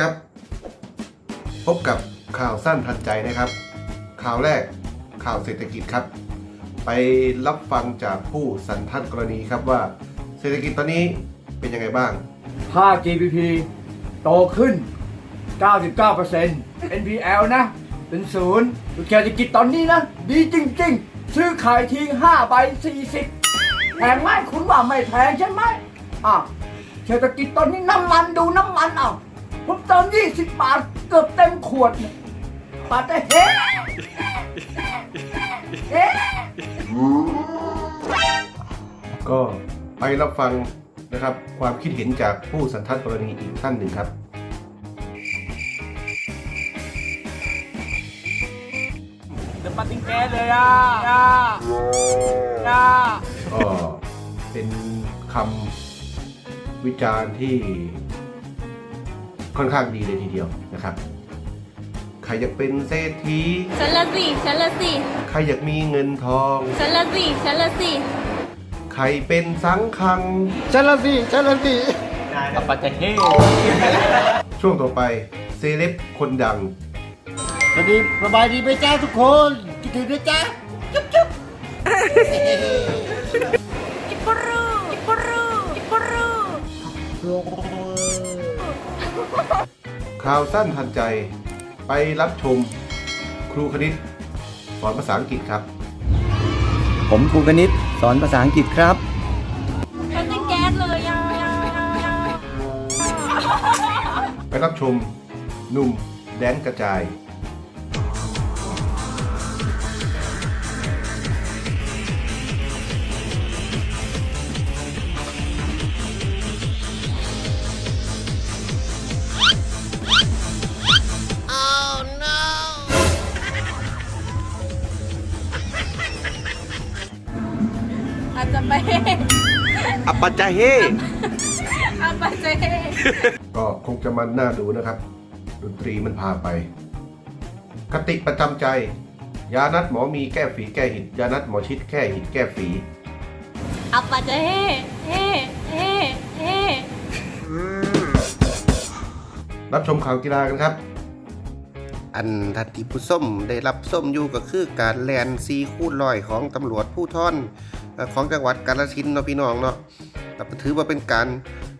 ครับ พบกับข่าวสั้นทันใจนะครับ ข่าวแรกข่าวเศรษฐกิจครับ ไปรับฟังจากผู้สันทัดกรณีครับว่า เศรษฐกิจตอนนี้เป็นยังไงบ้างค่า GDP โตขึ้น 99% NPL นะ เป็นศูนย์เศรษฐกิจตอนนี้นะ ดีจริง ๆ ซื้อขายทิ้ง5ใบ40 แพงไหมคุณว่าไม่แพงใช่ไหมอะเศรษฐกิจตอนนี้น้ำมันดูน้ำมันอะ ผมเติม20บาทเกือบเต็มขวดเนี่ยปาแต่เฮ้เฮ้ก็ไปรับฟังนะครับ ความคิดเห็นจากผู้สันทัดกรณีอีกท่านหนึ่งครับ เดี๋ยวปาติงแกสเลยอะย่าย่าก็เป็นคำวิจารณ์ที่ ค่อนข้างดีเลยทีเดียวนะครับใครอยากเป็นเศรษฐีฉันละสิฉันละสิใครอยากมีเงินทองฉันละสิฉันละสิใครเป็นสังคังฉันละสิฉันละสิอัปปะเทเฮช่วงต่อไปเซเลบคนดังสวัสดีสบายดีไหมจ้าทุกคนคิดถึงนะจ้าจุ๊บจุ๊บอิปรูอิปรูอิปรู ข่าวสั้นทันใจไปรับชมครูคณิตสอนภาษาอังกฤษครับ ผมครูกนิษฐ์สอนภาษาอังกฤษครับฉันจะแก๊สเลยยังยังยังยังไปรับชมหนุ่มแดนกระจาย อาจจะไปอัปปะจาเฮอาปาเจก็คงจะมันน่าดูนะครับ ดนตรีมันพาไป คติประจำใจ ยานัดหมอมีแก้ฝีแก้หิดยานัดหมอชิดแก้หิดแก้ฝีอาปาเจเฮเฮเฮเฮรับชมข่าวกีฬากันครับ อันทันทีผู้ส้มได้รับส้มอยู่ก็คือการแลนซีคูดลอยของตำรวจผู้ท่อนเอ่อ ของจังหวัดกาฬสินธุ์เนาะพี่น้องเนาะแต่ถือว่าเป็นการ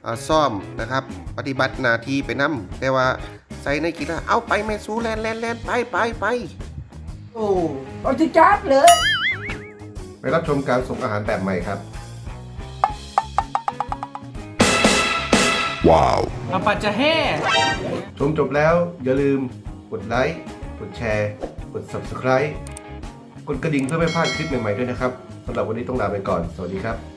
เอ่อซ่อมนะครับ ปฏิบัติหน้าที่ไปนํแต่ว่าใส่ในกีฬาเอาไปแม่สู้แลนแลนแลนไปไปไปโอ้ปาติแก๊สเลยไปรับชมการส่งอาหารแบบใหม่ครับอัปปะเทเฮชมจบแล้วอย่าลืมกดไลค์ กดแชร์ กด Subscribe กดกระดิ่งเพื่อไม่พลาดคลิปใหม่ๆด้วยนะครับสำหรับวันนี้ต้องลาไปก่อน สวัสดีครับ